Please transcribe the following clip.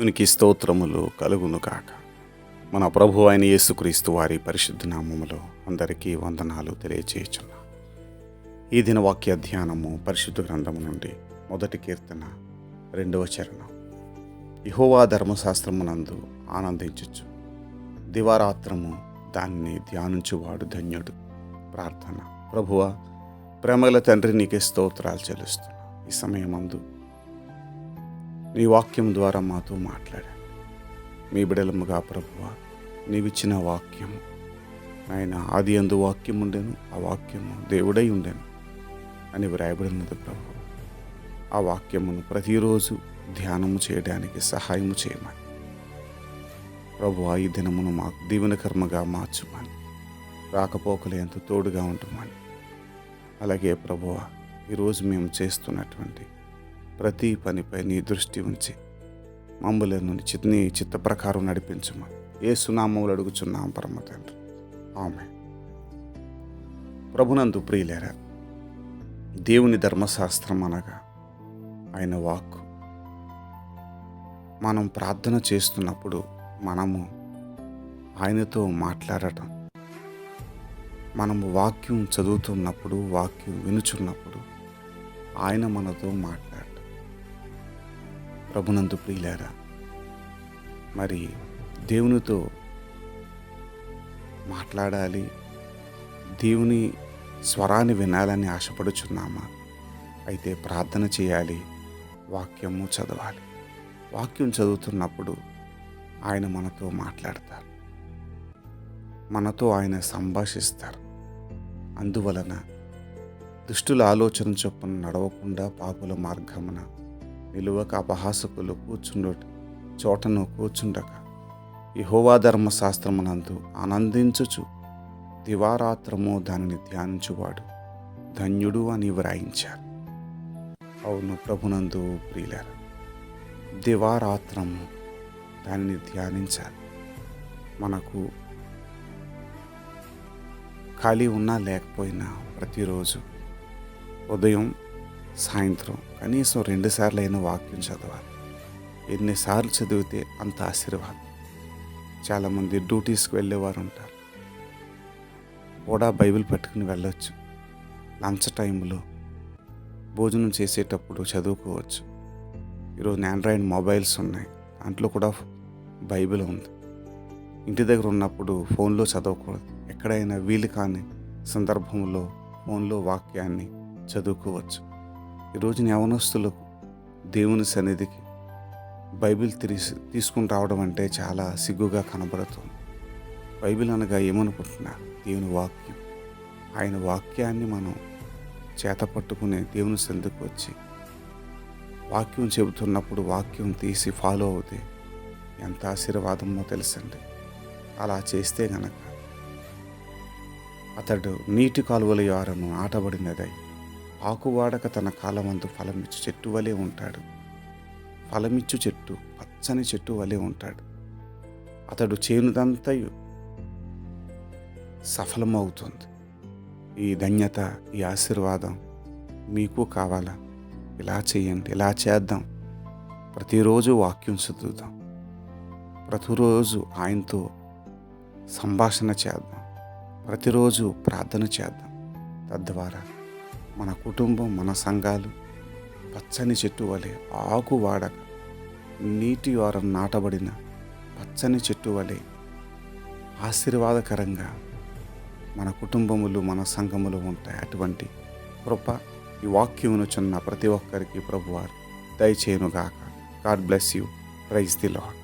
దేవునికి స్తోత్రములు కలుగును కాక మన ప్రభు అయిన యేసుక్రీస్తు వారి పరిశుద్ధ నామములో అందరికీ వందనాలు తెలియచేయుచున్నా. ఈ దిన వాక్య ధ్యానము పరిశుద్ధ గ్రంథము నుండి మొదటి కీర్తన రెండవ చరణం. ఇహోవా ధర్మశాస్త్రమునందు ఆనందించచ్చు దివారాత్రము దాన్ని ధ్యానించువాడు ధన్యుడు. ప్రార్థన. ప్రభువ ప్రేమల తండ్రి నీకే స్తోత్రాలు చెల్లిస్తున్నా. ఈ సమయమందు నీ వాక్యం ద్వారా మాతో మాట్లాడా మీ బిడలముగా ప్రభువ నీవిచ్చిన వాక్యం. ఆయన ఆది అందు వాక్యం ఉండెను ఆ వాక్యము దేవుడై ఉండెను అని వ్రాయబడినది ప్రభు ఆ వాక్యమును ప్రతిరోజు ధ్యానము చేయడానికి సహాయము చేయమని. ప్రభు ఈ దినమును మాకు దీవెన కర్మగా మార్చుమని రాకపోకలు ఎంతో తోడుగా ఉంటుమని. అలాగే ప్రభువ ఈరోజు మేము చేస్తున్నటువంటి ప్రతి పనిపై నీ దృష్టి ఉంచి మమ్మలను చిత్ నీ చిత్త ప్రకారం నడిపించమా. ఏ సునామములు అడుగుచున్నాం పరమ తండ్రి. ఆమె ప్రభునందు ప్రియులేరా దేవుని ధర్మశాస్త్రం అనగా ఆయన వాక్ మనం ప్రార్థన చేస్తున్నప్పుడు మనము ఆయనతో మాట్లాడటం. మనము వాక్యం చదువుతున్నప్పుడు వాక్యం వినుచున్నప్పుడు ఆయన మనతో మాట్లాడ ప్రభునందు ప్రియులారా మరి దేవునితో మాట్లాడాలి దేవుని స్వరాన్ని వినాలని ఆశపడుచున్నామా? అయితే ప్రార్థన చేయాలి వాక్యము చదవాలి. వాక్యం చదువుతున్నప్పుడు ఆయన మనతో మాట్లాడతారు. మనతో ఆయన సంభాషిస్తారు. అందువలన దుష్టుల ఆలోచన చొప్పున నడవకుండా పాపుల మార్గమున నిలువక అపహాసకులు కూర్చుండుట చోటను కూర్చుండక. యహోవా ధర్మశాస్త్రమునందు ఆనందించుచు దివారాత్రము దానిని ధ్యానించువాడు ధన్యుడు అని వ్రాయించారు అవును ప్రభునందు ప్రియులరు దివారాత్రము దానిని ధ్యానించాలి. మనకు ఖాళీ ఉన్నా లేకపోయినా ప్రతిరోజు ఉదయం సాయంత్రం కనీసం రెండుసార్లు అయినా వాక్యం చదవాలి. ఎన్నిసార్లు చదివితే అంత ఆశీర్వాదం. చాలామంది డ్యూటీస్కి వెళ్ళేవారు ఉంటారు కూడా బైబిల్ పట్టుకుని వెళ్ళొచ్చు. లంచ్ టైంలో భోజనం చేసేటప్పుడు చదువుకోవచ్చు. ఈరోజు ఆండ్రాయిడ్ మొబైల్స్ ఉన్నాయి. దాంట్లో కూడా బైబిల్ ఉంది. ఇంటి దగ్గర ఉన్నప్పుడు ఫోన్లో చదవకూడదు. ఎక్కడైనా వీలు కాని సందర్భంలో ఫోన్లో వాక్యాన్ని చదువుకోవచ్చు. ఈరోజు యవనస్తులకు దేవుని సన్నిధికి బైబిల్ తీసి తీసుకుని రావడం అంటే చాలా సిగ్గుగా కనబడుతుంది. బైబిల్ అనగా ఏమనుకుంటున్నా? దేవుని వాక్యం. ఆయన వాక్యాన్ని మనం చేత పట్టుకుని దేవుని సన్నిధికి వచ్చి వాక్యం చెబుతున్నప్పుడు వాక్యం తీసి ఫాలో అవుతే ఎంత ఆశీర్వాదమో తెలుసండి. అలా చేస్తే గనక అతడు నీటి కాలువల యారను ఆటబడినదై ఆకువాడక తన కాలమందు ఫలమిచ్చు చెట్టు వలె ఉంటాడు. ఫలమిచ్చు చెట్టు పచ్చని చెట్టు వలె ఉంటాడు. అతడు చేనుదంతయు సఫలమవుతుంది. ఈ ధన్యత ఈ ఆశీర్వాదం మీకు కావాలా? ఇలా చేయండి ఇలా చేద్దాం. ప్రతిరోజు వాక్యం చదువుదాం. ప్రతిరోజు ఆయనతో సంభాషణ చేద్దాం. ప్రతిరోజు ప్రార్థన చేద్దాం. తద్వారా మన కుటుంబం మన సంఘాలు పచ్చని చెట్టు వలె ఆకు వాడక నీటి వారం నాటబడిన పచ్చని చెట్టు వలె ఆశీర్వాదకరంగా మన కుటుంబములు మన సంఘములు ఉంటాయి. అటువంటి కృప ఈ వాక్యమును చిన్న ప్రతి ఒక్కరికి ప్రభువారు దయచేయునుగాక. God bless you. Praise the Lord